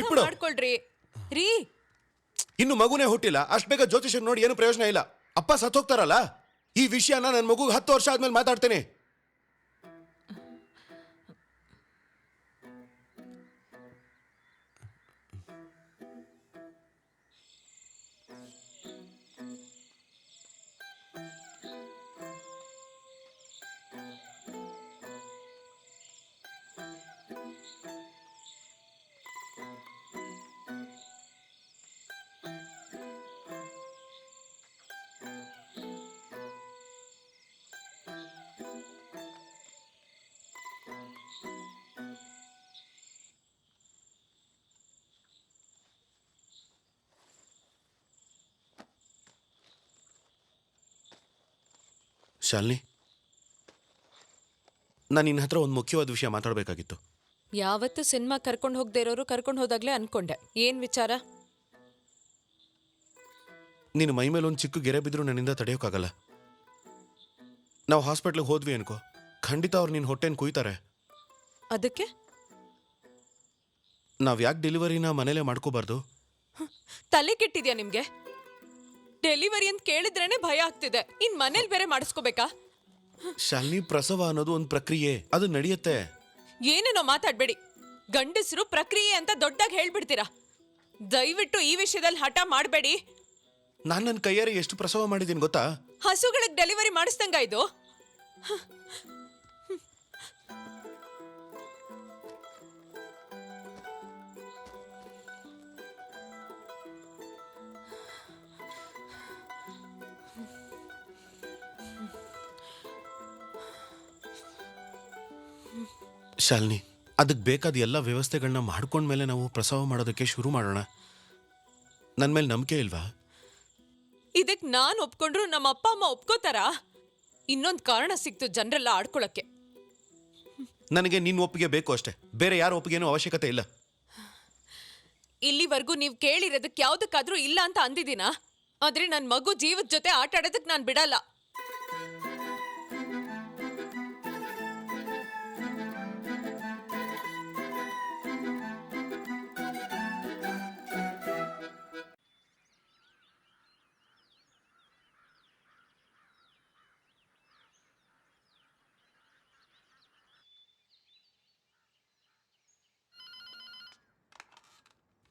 ಬಿಟ್ಬಿಡು. ಮಾಡ್ಕೊಳ್ರಿ. ರೀ. ಇನ್ನು ಮಗುನೇ ಹುಟ್ಟಿಲ್ಲ. ಅಷ್ಟ್ ಬೇಗ ಜ್ಯೋತಿಷನ್ ನೋಡಿ ಏನು ಪ್ರಯೋಜನ ಇಲ್ಲ. ಅಪ್ಪ ಸತ್ತೋಗ್ತಾರಲ್ಲ? ಈ ವಿಷಯನ ನನ್ನ ಮಗುಗೆ ಹತ್ತು ವರ್ಷ ಆದ್ಮೇಲೆ ಮಾತಾಡ್ತೇನೆ. ಶಾಲಿನಿ ನಾನು ನಿನ್ನ ಹತ್ರ ಒಂದು ಮುಖ್ಯವಾದ ವಿಷಯ ಮಾತಾಡಬೇಕಾಗಿತ್ತು. ಯಾವತ್ತು ಸಿನಿಮಾ ಕರ್ಕೊಂಡು ಹೋಗದೆ ಇರೋರು ಕರ್ಕೊಂಡು ಹೋದಾಗ್ಲೇ ಅನ್ಕೊಂಡೆ. ಏನ್ ವಿಚಾರ? ನೀನು ಮೈ ಮೇಲೆ ಒಂದು ಚಿಕ್ಕ ಗೆರೆ ಬಿದ್ದರೂ ನನ್ನಿಂದ ತಡೆಯೋಕ್ಕಾಗಲ್ಲ ನಾವು ಹಾಸ್ಪಿಟ್ಲಿಗೆ ಹೋದ್ವಿ ಅನ್ಕೋ. ಖಂಡಿತ ಅವ್ರು ನಿನ್ನ ಹೊಟ್ಟೆನ ಕುಯ್ತಾರೆ. ಅದಕ್ಕೆ? ನಾವು ಯಾಕೆ ಡೆಲಿವರಿನ ಮನೇಲೆ ಮಾಡ್ಕೋಬಾರ್ದು? ತಲೆ ಕೆಟ್ಟಿದ್ಯಾ ನಿಮ್ಗೆ? ಡೆಲಿವರಿ ಅಂತ ಕೇಳಿದ್ರೇನೆ ಭಯ ಆಗ್ತಿದೆ. ಇನ್ ಮನೇಲಿ ಬೇರೆ ಮಾಡಿಸ್ಕೋಬೇಕಾ? ಶಾಲಿನಿ ಪ್ರಸವ ಅನ್ನೋದು ಒಂದು ಪ್ರಕ್ರಿಯೆ. ಅದು ನಡೆಯುತ್ತೆ. ಏನೇನೋ ಮಾತಾಡ್ಬೇಡಿ. ಗಂಡಸರು ಪ್ರಕ್ರಿಯೆ ಅಂತ ದೊಡ್ಡಾಗಿ ಹೇಳ್ಬಿಡ್ತೀರಾ? ದಯವಿಟ್ಟು ಈ ವಿಷಯದಲ್ಲಿ ಹಠ ಮಾಡಬೇಡಿ. ನಾನು ನನ್ನ ಕೈಯಾರೆ ಎಷ್ಟು ಪ್ರಸವ ಮಾಡಿದ್ದೀನಿ ಗೊತ್ತಾ? ಹಸುಗಳಿಗೆ ಡೆಲಿವರಿ ಮಾಡಿಸ್ದಂಗ ಇದು ಶಾಲಿನಿ ಅದಕ್ಕೆ ಬೇಕಾದ ಎಲ್ಲ ವ್ಯವಸ್ಥೆಗಳನ್ನ ಮಾಡ್ಕೊಂಡ್ಮೇಲೆ ನಾವು ಪ್ರಸವ ಮಾಡೋದಕ್ಕೆ ಶುರು ಮಾಡೋಣ. ನನ್ನ ಮೇಲೆ ನಂಬಿಕೆ ಇಲ್ವಾ? ಇದಕ್ಕೆ ನಾನ್ ಒಪ್ಕೊಂಡ್ರು ನಮ್ಮ ಅಪ್ಪ ಅಮ್ಮ ಒಪ್ಕೋತಾರಾ? ಇನ್ನೊಂದ್ ಕಾರಣ ಸಿಕ್ತು ಜನರೆಲ್ಲ ಆಡ್ಕೊಳಕ್ಕೆ. ನನಗೆ ನಿನ್ನ ಒಪ್ಪಿಗೆ ಬೇಕು ಅಷ್ಟೇ. ಬೇರೆ ಯಾರ ಒಪ್ಪಿಗೆನೂ ಅವಶ್ಯಕತೆ ಇಲ್ಲ. ಇಲ್ಲಿವರೆಗೂ ನೀವ್ ಕೇಳಿರೋದಕ್ಕೆ ಯಾವ್ದಕ್ಕಾದ್ರೂ ಇಲ್ಲ ಅಂತ ಅಂದಿದ್ದೀನಾ? ಆದ್ರೆ ನನ್ ಮಗು ಜೀವದ ಜೊತೆ ಆಟ ಆಡೋದಕ್ ನಾನ್ ಬಿಡಲ್ಲ.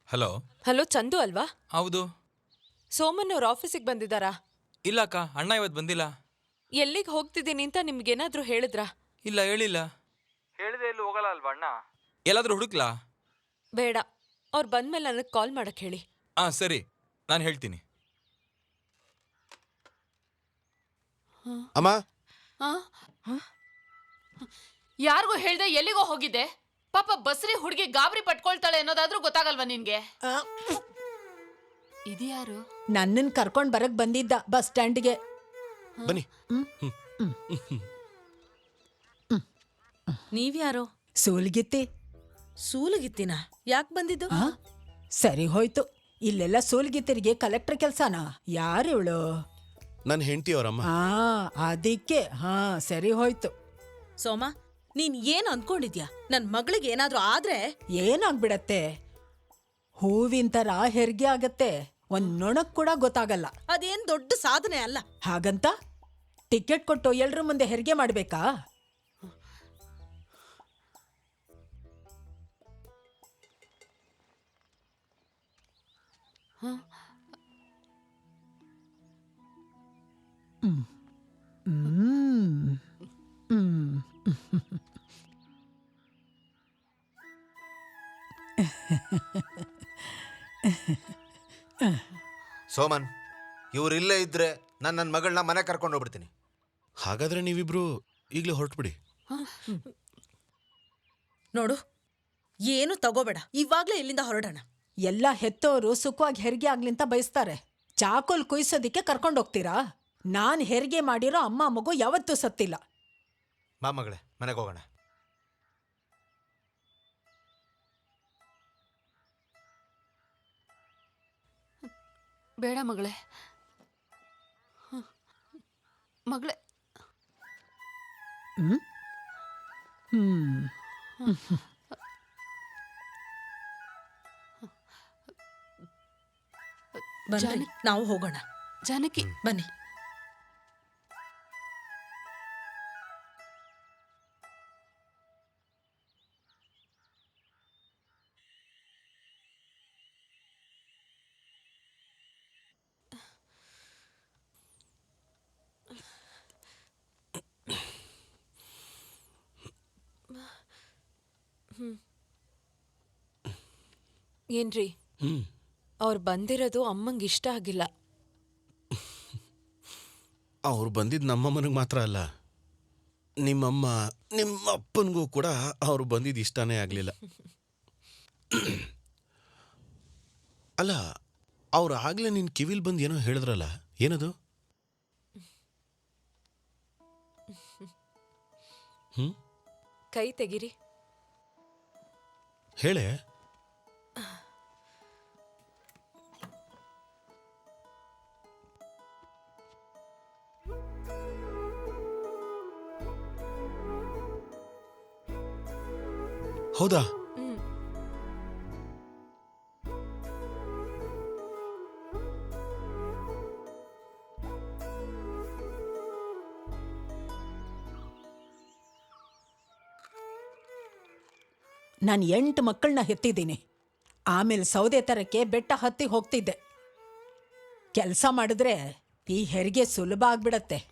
ಹಲೋ. ಹಲೋ ಚಂದು ಅಲ್ವಾ? ಹೌದು. ಸೋಮನ್ ಅವ್ರ ಆಫೀಸಿಗೆ ಬಂದಿದ್ದಾರಾ? ಇಲ್ಲ ಅಕ್ಕ ಅಣ್ಣ ಇವತ್ತು ಬಂದಿಲ್ಲ. ಎಲ್ಲಿಗೆ ಹೋಗ್ತಿದ್ದೀನಿ ಅಂತ ನಿಮ್ಗೇನಾದ್ರೂ ಹೇಳಿದ್ರಾ? ಇಲ್ಲ ಹೇಳಿಲ್ಲ. ಹೇಳಿದೆ ಎಲ್ಲೂ ಹೋಗಲ್ಲ ಅಲ್ವಾ ಅಣ್ಣ? ಎಲ್ಲಾದ್ರೂ ಹುಡುಕ್ಲಾ? ಬೇಡ ಅವ್ರು ಬಂದ್ಮೇಲೆ ನನಗೆ ಕಾಲ್ ಮಾಡಕ್ ಹೇಳಿ. ಹಾ ಸರಿ ನಾನು ಹೇಳ್ತೀನಿ. ಅಮ್ಮ? ಯಾರಿಗೂ ಹೇಳ್ದೆ ಎಲ್ಲಿಗೋ ಹೋಗಿದ್ದೆ? ಪಾಪ ಬಸ್ರಿ ಹುಡುಗಿ ಗಾಬರಿ ಪಟ್ಕೊಳ್ತಾಳೆ ಅನ್ನೋದಾದ್ರೂ ಗೊತ್ತಾಗಲ್ವಾ ನಿನ್ಗೆ? ಇದ್ಯಾರು? ನನ್ನನ್ ಕರ್ಕೊಂಡ್ ಬರಕ್ ಬಂದಿದ್ದ ಬಸ್ ಸ್ಟ್ಯಾಂಡ್ಗೆ. ಬನ್ನಿ. ನೀವ್ಯಾರೋ? ಸೂಲ್ಗಿತ್ತಿ. ಸೂಲಗಿತ್ತಿನ? ಯಾಕೆ ಬಂದಿದ್ದು? ಆ? ಸರಿ ಹೋಯ್ತು. ಇಲ್ಲೆಲ್ಲ ಸೂಲ್ಗಿತ್ತಿರಿಗೆ ಕಲೆಕ್ಟರ್ ಕೆಲ್ಸನಾ? ಯಾರು ಇವಳು ನನ್ನ ಹೆಂಡತಿ ಅವರಮ್ಮ ಹಾ ಅದಕ್ಕೆ. ಹಾ ಸರಿ ಹೋಯ್ತು. ಸೋಮ ನೀನ್ ಏನ್ ಅನ್ಕೊಂಡಿದ್ಯಾ? ನನ್ ಮಗಳಿಗೆ ಏನಾದ್ರೂ ಆದ್ರೆ? ಏನಾಗ್ಬಿಡತ್ತೆ? ಹೂವಿನ ತರ ಹೆರಿಗೆ ಆಗತ್ತೆ. ಒಂದ್ ನೊಣಕ್ ಕೂಡ ಗೊತ್ತಾಗಲ್ಲ. ಅದೇನ್ ದೊಡ್ಡ ಸಾಧನೆ ಅಲ್ಲ. ಹಾಗಂತ? ಟಿಕೆಟ್ ಕೊಟ್ಟು ಎಲ್ರ ಮುಂದೆ ಹೆರಿಗೆ ಮಾಡ್ಬೇಕಾ? ಹ್ಮ್ ಸೋಮನ್ ಇವ್ರು ಇಲ್ಲೇ ಇದ್ರೆ ನಾನು ನನ್ನ ಮಗಳನ್ನ ಮನೆ ಕರ್ಕೊಂಡು ಹೋಗ್ಬಿಡ್ತೀನಿ. ಹಾಗಾದ್ರೆ ನೀವಿಬ್ರು ಈಗಲೇ ಹೊರಟ್ಬಿಡಿ. ನೋಡು ಏನು ತಗೋಬೇಡ. ಇವಾಗ್ಲೇ ಇಲ್ಲಿಂದ ಹೊರಡೋಣ. ಎಲ್ಲ ಹೆತ್ತೋರು ಸುಖವಾಗಿ ಹೆರಿಗೆ ಆಗ್ಲಿ ಅಂತ ಬಯಸ್ತಾರೆ. ಚಾಕೋಲ್ ಕುಯ್ಸೋದಿಕ್ಕೆ ಕರ್ಕೊಂಡು ಹೋಗ್ತೀರಾ? ನಾನ್ ಹೆರಿಗೆ ಮಾಡಿರೋ ಅಮ್ಮ ಮಗು ಯಾವತ್ತೂ ಸತ್ತಿಲ್ಲ. ಬಾ ಮಗಳೇ ಮನೆಗೆ ಹೋಗೋಣ. ಬೇಡ ಮಗಳೇ. ಮಗಳೇ. ಬನ್ನಿ ನಾವು ಹೋಗೋಣ. ಜಾನಕಿ. ಬನ್ನಿ. ಏನ್ರಿ? ಹ್ಮ್ ಅವ್ರು ಬಂದಿರೋದು ಅಮ್ಮಂಗೆ ಇಷ್ಟ ಆಗಿಲ್ಲ. ಅವ್ರು ಬಂದಿದ್ದು ನಮ್ಮಮ್ಮನಿಗೆ ಮಾತ್ರ ಅಲ್ಲ ನಿಮ್ಮಮ್ಮ ನಿಮ್ಮ ಅಪ್ಪನಿಗೂ ಕೂಡ ಅವ್ರು ಬಂದಿದ್ದು ಇಷ್ಟನೇ ಆಗಲಿಲ್ಲ. ಅಲ್ಲ ಅವ್ರು ಆಗಲೇ ನಿನ್ನ ಕಿವಿಲ್ ಬಂದು ಏನೋ ಹೇಳಿದ್ರಲ್ಲ ಏನದು? ಹ್ಮ್? ಕೈ ತೆಗಿರಿ. ಹೇಳೆ. ಹೌದಾ? ನಾನು ಎಂಟು ಮಕ್ಕಳನ್ನ ಹೆತ್ತಿದ್ದೀನಿ. ಆಮೇಲೆ ಸೌದೆ ತರಕ್ಕೆ ಬೆಟ್ಟ ಹತ್ತಿ ಹೋಗ್ತಿದ್ದೆ. ಕೆಲಸ ಮಾಡಿದ್ರೆ ಈ ಹೆರಿಗೆ ಸುಲಭ ಆಗ್ಬಿಡತ್ತೆ.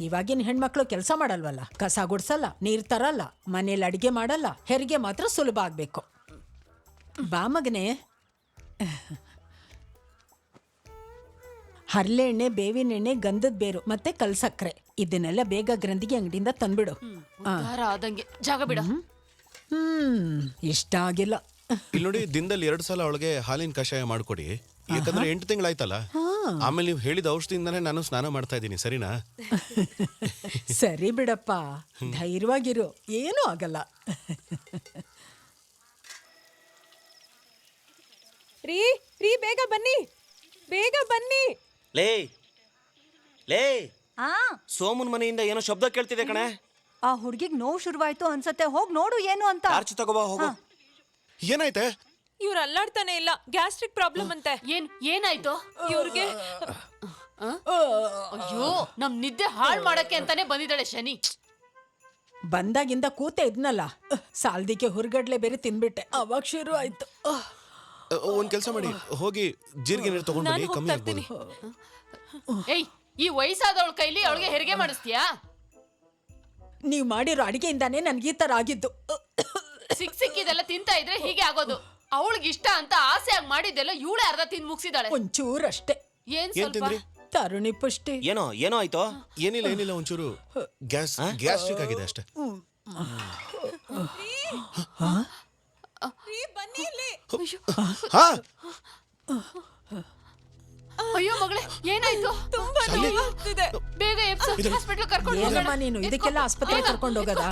ಇವಾಗಿನ ಹೆಣ್ಮಕ್ಳು ಕೆಲಸ ಮಾಡಲ್ವಲ್ಲ? ಕಸ ಗುಡ್ಸಲ್ಲ ನೀರ್ ತರಲ್ಲ ಮನೇಲಿ ಅಡಿಗೆ ಮಾಡಲ್ಲ ಹೆರಿಗೆ ಮಾತ್ರ ಸುಲಭ ಆಗ್ಬೇಕು. ಬಾ ಮಗನೇ. ಹರಳೆಣ್ಣೆ ಬೇವಿನ ಎಣ್ಣೆ ಗಂಧದ ಬೇರು ಮತ್ತೆ ಕಲ್ಸಕ್ರೆ ಇದನ್ನೆಲ್ಲ ಬೇಗ ಗ್ರಂಥಿಗೆ ಅಂಗಡಿಯಿಂದ ತಂದ್ಬಿಡು. ಆದಂಗೆ. ಜಾಗ ಬಿಡ. ಹ್ಮ್ ಇಷ್ಟ ಆಗಿಲ್ಲ. ಇಲ್ಲಿ ನೋಡಿ ದಿನದಲ್ಲಿ ಎರಡು ಸಲ ಅವಳಿಗೆ ಹಾಲಿನ ಕಷಾಯ ಮಾಡ್ಕೊಡಿ. ಯಾಕಂದ್ರೆ ಎಂಟು ತಿಂಗಳಾಯ್ತಲ್ಲ. ಆಮೇಲೆ ನೀವು ಹೇಳಿದ ಔಷಧಿಯಿಂದಾನೆ ನಾನು ಸ್ನಾನ ಮಾಡ್ತಾ ಇದ್ದೀನಿ ಸರಿನಾ? ಸರಿ ಬಿಡಪ್ಪ. ಧೈರ್ಯವಾಗಿರು. ಏನೂ ಆಗಲ್ಲ. ರೀ ರೀ ಬೇಗ ಬನ್ನಿ. ಬೇಗ ಬನ್ನಿ. ಲೇ ಲೇ. ಸೋಮನ್ ಮನೆಯಿಂದ ಏನೋ ಶಬ್ದ ಕೇಳ್ತಿದೆ ಕಣೆ. ಆ ಹುಡುಗಿಗೆ ನೋವು ಶುರುವಾಯ್ತು ಅನ್ಸತ್ತೆ. ಹೋಗಿ ನೋಡು ಏನು ಅಂತ. ಟಾರ್ಚ್ ತಗೋಬಾ ಹೋಗು. ಏನಾಯ್ತೆ? ಇವ್ರು ಅಲ್ಲಾಡ್ತಾನೆ ಇಲ್ಲ. ಗ್ಯಾಸ್ಟ್ರಿಕ್ ಪ್ರಾಬ್ಲಮ್ ಅಂತೆ. ಏನ್ ಏನಾಯ್ತು? ಇವ್ರಿಗೆ? ಅಯ್ಯೋ ನಮ್ ನಿದ್ದೆ ಹಾಳ್ ಮಾಡಕ್ಕೆ ಅಂತಾನೆ ಬಂದಿದ್ದಾಳೆ ಶನಿ. ಬಂದಾಗಿಂದ ಕೂತೆ ಇದ್ನಲ್ಲ. ಸಾಲ್ದಿಕ್ಕೆ ಹುರ್ಗಡ್ಲೆ ಬೇರೆ ತಿನ್ಬಿಟ್ಟೆ. ಅವಾಗ ಶುರು ಆಯ್ತು. ಅಹ್. ಒಂದ್ ಕೆಲಸ ಮಾಡಿ. ಹೋಗಿ ಜೀರಿಗೆ ನೀರು ತಗೊಂಡು ನಾನು ಬನ್ನಿ ಕಮ್ಮಿ ಹೋಗ್ತಾ ಆಗ್ಬೋದು. ಇರ್ತೀನಿ ಏಯ್ ಈ ವಯಸ್ಸಾದವಳ ಕೈಲಿ ಅವಳಿಗೆ ಹೆರಿಗೆ ಮಾಡಿಸ್ತೀಯಾ? ನೀವ್ ಮಾಡಿರೋ ಅಡಿಗೆಯಿಂದಾನೇ ನನ್ಗೆ ಈ ತರ ಆಗಿದ್ದು. ಸಿಕ್ ಸಿಕ್ಕಿದೆಲ್ಲ ತಿಂತ ಇದ್ರೆ ಹೀಗೆ ಆಗೋದು. ಅವಳಿಗೆ ಇಷ್ಟ ಅಂತ ಆಸೆಯಾಗಿ ಮಾಡಿದ್ದೆಲ್ಲ ಇವಳೇ ಅರ್ಧ ತಿಂದು ಮುಗಿಸಿದಾಳೆ. ಒಂಚೂರಷ್ಟೇ ಏನ್ ಏನ್ ಸ್ವಲ್ಪ? ತಿಂದ್ರಿ? ತರುಣಿ ಪುಷ್ಟಿ. ಏನೋ ಏನೋ ಆಯ್ತು? ಏನಿಲ್ಲ ಏನಿಲ್ಲ ಒಂಚೂರು ಗ್ಯಾಸ್ ಗ್ಯಾಸ್ಟ್ರಿಕ್ ಆಗಿದೆ ಅಷ್ಟೇ. ರೀ ಬನ್ನಿ ಇಲ್ಲಿ. ಹಾ? ಅಯ್ಯೋ ಮಗಳೇ ಏನಾಯ್ತು? ತುಂಬಾ ನೋವಾಗ್ತಿದೆ ಬೇಗ ಎಪ್ಸು ಹಾಸ್ಪಿಟಲ್ ಕರ್ಕೊಂಡು ಏನಮ್ಮ ಹೋಗೋಣ. ನೀನು? ಇದಕ್ಕೆಲ್ಲ ಆಸ್ಪತ್ರೆ. ಕರ್ಕೊಂಡು ಹೋಗದ?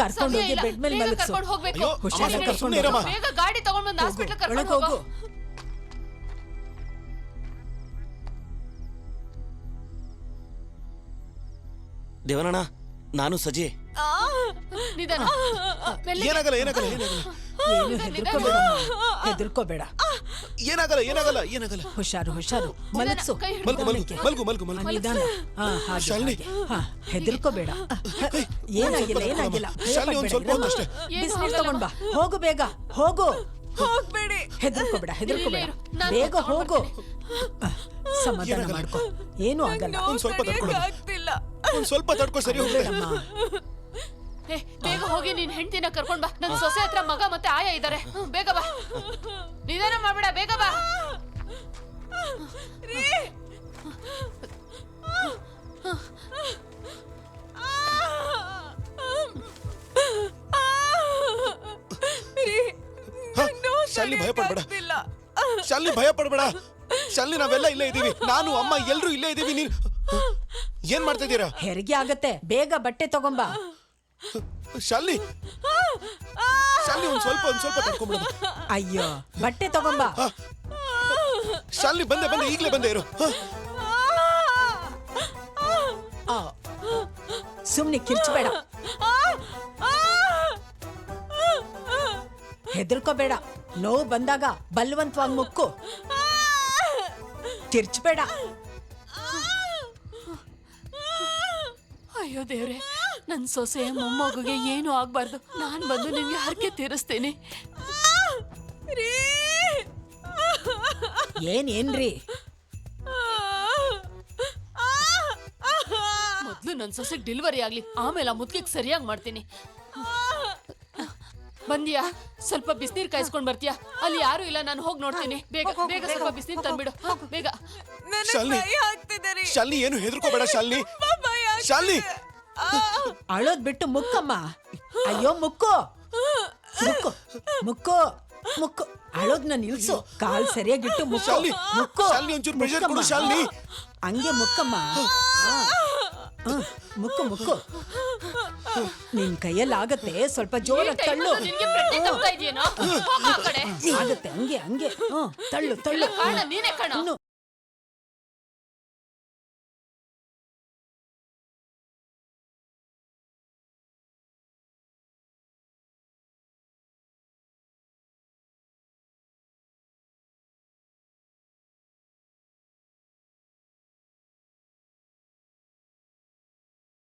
ಕರ್ಕೊಂಡು ಹೋಗಿ ಬೆಡ್ ಮೇಲೆ ಮಲಗಿಸು ಕರ್ಕೊಂಡು ಹೋಗ್ಬೇಕು. ಅಯ್ಯೋ, ಹುಷಾರಾಗಿ. ಕರ್ಕೊಂಡು ಇರಮ್ಮ. ಬೇಗ ಗಾಡಿ ತಗೊಂಡ್ ಬಂದು ಹಾಸ್ಪಿಟಲ್ ಕರ್ಕೊಂಡು ಒಳಗೆ ಹೋಗು. ಹೋಗು ದೇವನಣ್ಣ ನಾನು ಸಜಿ. ನಿಧಾನ. ಮೆಲ್ಲಿಗೆ. ಏನಾಗಲ್ಲ ಏನಾಗಲ್ಲ. ಏನಾಗಲ್ಲ ಏನು ಹೆದರ್ಕೋಬೇಡ ಹೆದರ್ಕೋಬೇಡ. ಏನಾಗಲ್ಲ ಏನಾಗಲ್ಲ ಏನಾಗಲ್ಲ. ಹುಷಾರು ಹುಷಾರು. ಮಲಗಿಸು. ಕೈ. ಮಲ್ಗು ಮಲ್ಗು ಮಲ್ಗು ಮಲ್ಗು ಮಲ್ಗು. ನಿಧಾನ. ಹಾ ಶಾಲಿ ಶಾಲಿನಿ. ಹಾಗೆ. ಹಾ ಹೆದರ್ಕೋಬೇಡ. ಏನಾಗಿಲ್ಲ ಏನಾಗಿಲ್ಲ. ಶಾಲಿನಿ, ಒಂದ್ ಸ್ವಲ್ಪ ಹೊತ್ತು ಅಷ್ಟೇ. ಬಿಸಿನೀರು ತಗೊಂಡ್ ಬಾ. ಹೋಗು ಬೇಗ. ಹೋಗು. ಹೋಗ್ಬೇಡಿ. ಹೆದರ್ಕೋಬೇಡ ಹೆದರ್ಕೋಬೇಡ. ಇರು, ನಾನು ಬೇಗ ಹೋಗು. ಸಮಾಧಾನ ಮಾಡ್ಕೊ. ಏನು ಆಗಲ್ಲ. ಒಂದು ಸ್ವಲ್ಪ ತಡ್ಕೊಳ್ಳಿ. ಆಗ್ತಿಲ್ಲ. ಒಂದ್ ಸ್ವಲ್ಪ ತಡ್ಕೊ ಸರಿ ಹೋಗುತ್ತೆ. ಅಮ್ಮ ಏ, ಬೇಗ ಹೋಗಿ ನಿನ್ ಹೆಂಡತಿನ ಕರ್ಕೊಂಡ್ ಬಾ. ನನ್ ಸೊಸೆ ಹತ್ರ ಮಗ ಮತ್ತೆ ಆಯ ಇದಾರೆ. ಹ್ಮ್, ಬೇಗ ಬಾ. ನಿಧಾನ ಮಾಡಬೇಡ ಬೇಗ ಬಾ. ಶಾಲಿ ಭಯ ಪಡ್ಬೇಡ. ಶಾಲಿ ಭಯ ಪಡ್ಬೇಡ. ಶಾಲಿ ನಾವೆಲ್ಲ ಇಲ್ಲೇ ಇದೀವಿ ನಾನು ಅಮ್ಮ ಎಲ್ಲರೂ ಇಲ್ಲೇ ಇದೀವಿ ನೀನ್ ಏನ್ ಮಾಡ್ತಾ ಇದ್ದೀರಾ? ಹೆರಿಗೆ ಆಗತ್ತೆ. ಬೇಗ ಬಟ್ಟೆ ತಗೊಂಬಾ. ಶಾಲಿನಿ ಶಾಲಿನಿ ಒಂದ್ ಸ್ವಲ್ಪ ಒಂದ್ ಸ್ವಲ್ಪ ತಡ್ಕೊಂಡ್ಬಿಡ ಅಯ್ಯೋ ಬಟ್ಟೆ ತಗೊಂಬಾ. ಶಾಲಿ ಬಂದೆ ಬಂದೆ ಈಗ್ಲೇ ಬಂದೆ ಇರು. ಹ. ಆ. ಸುಮ್ನೆ ಕಿರ್ಚ್ಬೇಡ. ಹೆದರ್ಕೋಬೇಡ. ನೋವು ಬಂದಾಗ ಬಲ್ವಂತವಾಗಿ ಮುಕ್ಕು. ಕಿರ್ಚ್ಬೇಡ. ಅಯ್ಯೋ ದೇವ್ರೆ. ನನ್ ಸೊಸೆ ಮೊಮ್ಮಗುಗೆ ಏನು ಆಗ್ಬಾರ್ದು. ನಾನ್ ಬಂದು ನಿಮ್ಗೆ ಹರಕೆ ತೀರಿಸ್ತೀನಿ. ಏನ್ ಏನ್ರಿ ಮೊದ್ಲು ನನ್ ಸೊಸೆಗೆ ಡೆಲಿವರಿ ಆಗ್ಲಿ ಆಮೇಲೆ ಆ ಮುದ್ಕಿಗೆ ಸರಿಯಾಗಿ ಮಾಡ್ತೀನಿ. ಬಂದಿಯಾ? ಸ್ವಲ್ಪ ಬಿಸಿನೀರ್ ಕಾಯಿಸ್ಕೊಂಡ್ ಬರ್ತೀಯಾ? ಅಲ್ಲಿ ಯಾರು ಇಲ್ಲ ನಾನು ಹೋಗಿ ನೋಡ್ತೀನಿ. ಬೇಗ ಬೇಗ ಸ್ವಲ್ಪ ಬಿಸಿನೀರು ತಂದ್ಬಿಡು. ಬೇಗ. ಶಾಲಿನಿ ಶಾಲಿನಿ ಏನು ಹೆದರ್ಕೋಬೇಡ ಶಾಲಿನಿ. ಶಾಲಿನಿ ಅಳೋದ್ ಬಿಟ್ಟು ಮುಕ್ಕಮ್ಮ. ಅಯ್ಯೋ ಮುಕ್ಕು. ಮುಕ್ಕು ಮುಕ್ಕು ಮುಕ್ಕು. ಅಳೋದ್ನ ನಿಲ್ಸು. ಕಾಲ್ ಸರಿಯಾಗಿಟ್ಟು ಮುಕ್ಕು. ಶಾಲಿನಿ, ಮುಕ್ಕು. ಶಾಲಿನಿ, ಒಂಚೂರು pressure ಕೊಡು, ಮುಕ್ಕಮ್ಮ. ಶಾಲಿನಿ. ಹಂಗೆ ಮುಕ್ಕಮ್ಮ. ಹಾ. ಮುಕ್ಕು ಮುಕ್ಕು. ನಿನ್ ಕೈಯಲ್ಲಿ ಆಗತ್ತೆ ಸ್ವಲ್ಪ ಜೋರಾಗಿ ತಳ್ಳು. ನಿನ್ಗೆ ಪ್ರಜ್ಞೆ ತಪ್ತಾ ಇದೆಯೇನೋ? ಹೋಗ್ ಆ ಕಡೆ. ಆಗತ್ತೆ ಹಂಗೆ ಹಂಗೆ. ಹ್ಮ್ ತಳ್ಳು ತಳ್ಳು. ಕಾರಣ ನೀನೇ ಕಣ. ಇನ್ನು